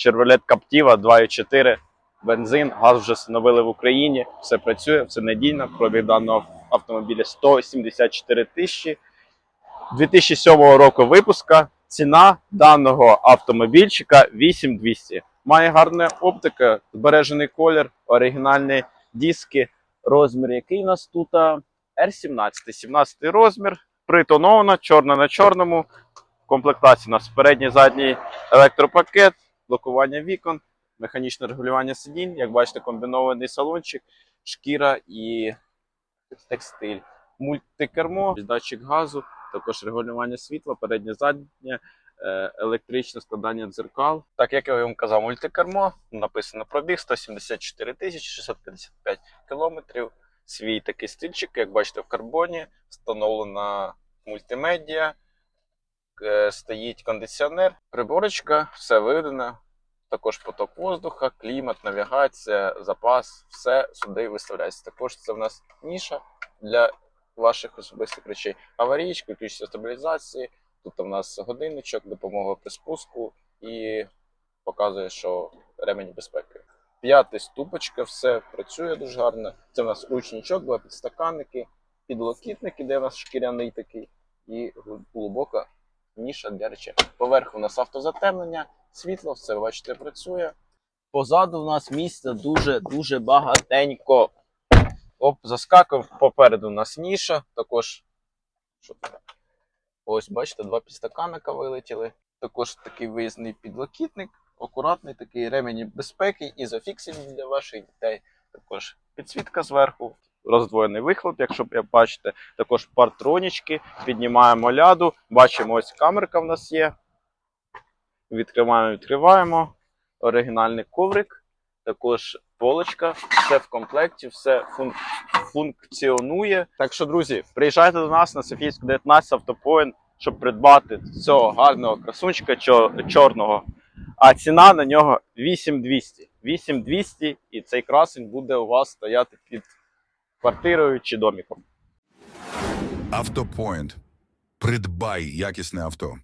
Chevrolet Captiva 2.4, бензин, газ вже встановили в Україні, все працює, все надійно. Пробіг даного автомобіля 174 тисячі. 2007 року випуска. Ціна даного автомобільчика 8200. Має гарна оптика, збережений колір, оригінальні диски. Розмір, який у нас тут? R17, 17 розмір, притонована, чорна на чорному. В комплектації у нас передній задній електропакет, блокування вікон, механічне регулювання сидінь. Як бачите, комбінований салончик, шкіра і текстиль. Мультикермо, датчик газу, також регулювання світла, переднє заднє, е, електричне складання дзеркал. Так як я вам казав, мультикермо, написано пробіг 174 тисячі 655 кілометрів. Свій такий стильчик, як бачите, в карбоні, встановлена мультимедіа, стоїть кондиціонер, приборочка, все виведено. Також поток воздуха, клімат, навігація, запас, все сюди виставляється. Також це в нас ніша для ваших особистих речей. Аварійка, ключ стабілізації. Тут у нас годинничок, допомога при спуску і показує, що ремень безпеки. П'ята ступочка, все працює дуже гарно. Це в нас ручничок, два підстаканники, підлокітники, де у нас шкіряний такий, і глибока ніша для речей. Поверху у нас автозатемнення, світло, все бачите, працює. Позаду у нас місця дуже-дуже багатенько. Оп, заскакав. Попереду у нас ніша, також. Ось, бачите, два підстаканника вилетіли. Також такий виїзний підлокітник, акуратний такий ремені безпеки, ізофіксельні для ваших дітей. Також підсвітка зверху, роздвоєний вихлоп, якщо б бачите. Також партронічки, піднімаємо ляду. Бачимо, ось камерка в нас є. Відкриваємо, відкриваємо. Оригінальний коврик, також полочка, все в комплекті, все фун- функціонує. Так що, друзі, приїжджайте до нас на Софійську 19 автопоінт, щоб придбати цього гарного красунчика чорного. А ціна на нього 8200. 8200 і цей красень буде у вас стояти під квартирою чи доміком. Автопоінт. Придбай якісне авто.